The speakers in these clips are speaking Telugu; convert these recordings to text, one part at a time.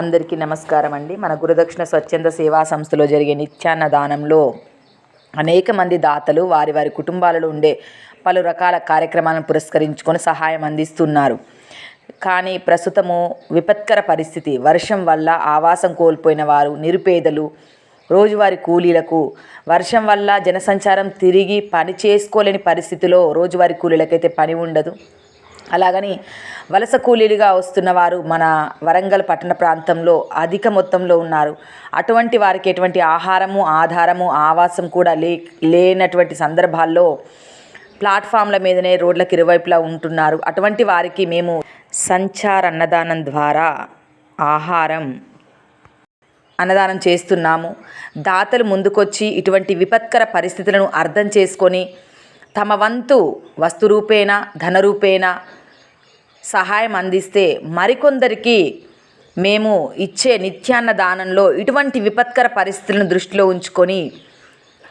అందరికీ నమస్కారం అండి. మన గురుదక్షిణ స్వచ్ఛంద సేవా సంస్థలో జరిగే నిత్యాన్న దానంలో అనేక మంది దాతలు వారి వారి కుటుంబాలలో ఉండే పలు రకాల కార్యక్రమాలను పురస్కరించుకొని సహాయం అందిస్తున్నారు. కానీ ప్రస్తుతము విపత్కర పరిస్థితి. వర్షం వల్ల ఆవాసం కోల్పోయిన వారు నిరుపేదలు రోజువారి కూలీలకు వర్షం వల్ల జనసంచారం తిరిగి పని చేసుకోలేని పరిస్థితిలో రోజువారి కూలీలకైతే పని ఉండదు. అలాగని వలస కూలీలుగా వస్తున్న వారు మన వరంగల్ పట్టణ ప్రాంతంలో అధిక మొత్తంలో ఉన్నారు. అటువంటి వారికి ఎటువంటి ఆహారము ఆధారము ఆవాసం కూడా లే లేనటువంటి సందర్భాల్లో ప్లాట్ఫామ్ల మీదనే రోడ్లకు ఇరువైపులా ఉంటున్నారు. అటువంటి వారికి మేము సంచార అన్నదానం ద్వారా ఆహారం అన్నదానం చేస్తున్నాము. దాతలు ముందుకొచ్చి ఇటువంటి విపత్కర పరిస్థితులను అర్థం చేసుకొని తమ వంతు వస్తు రూపేణ ధన రూపేణా సహాయం అందిస్తే మరికొందరికి మేము ఇచ్చే నిత్యాన్న దానంలో ఇటువంటి విపత్కర పరిస్థితులను దృష్టిలో ఉంచుకొని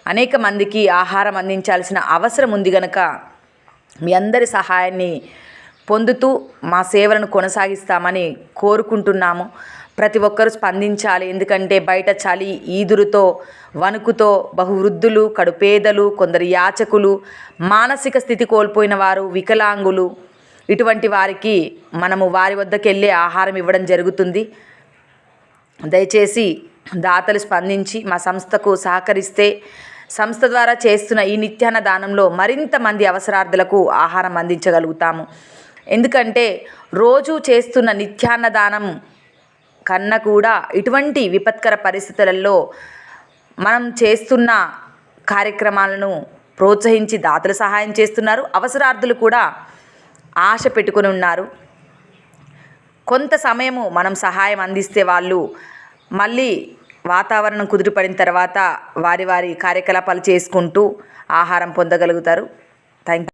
అనేక మందికి ఆహారం అందించాల్సిన అవసరం ఉంది గనక మీ అందరి సహాయాన్ని పొందుతూ మా సేవలను కొనసాగిస్తామని కోరుకుంటున్నాము. ప్రతి ఒక్కరూ స్పందించాలి. ఎందుకంటే బయట చలి ఈదురుతో వణుకుతో బహువృద్ధులు కడుపేదలు కొందరు యాచకులు మానసిక స్థితి కోల్పోయిన వారు వికలాంగులు ఇటువంటి వారికి మనము వారి వద్దకు వెళ్ళే ఆహారం ఇవ్వడం జరుగుతుంది. దయచేసి దాతలు స్పందించి మా సంస్థకు సహకరిస్తే సంస్థ ద్వారా చేస్తున్న ఈ నిత్యాన్న దానంలో మరింత మంది అవసరార్థులకు ఆహారం అందించగలుగుతాము. ఎందుకంటే రోజు చేస్తున్న నిత్యాన్న దానం కన్నా కూడా ఇటువంటి విపత్కర పరిస్థితులలో మనం చేస్తున్న కార్యక్రమాలను ప్రోత్సహించి దాతలు సహాయం చేస్తున్నారు. అవసరార్థులు కూడా ఆశ పెట్టుకొని ఉన్నారు. కొంత సమయము మనం సహాయం అందిస్తే వాళ్ళు మళ్ళీ వాతావరణం కుదిరిపడిన తర్వాత వారి వారి కార్యకలాపాలు చేసుకుంటూ ఆహారం పొందగలుగుతారు. థ్యాంక్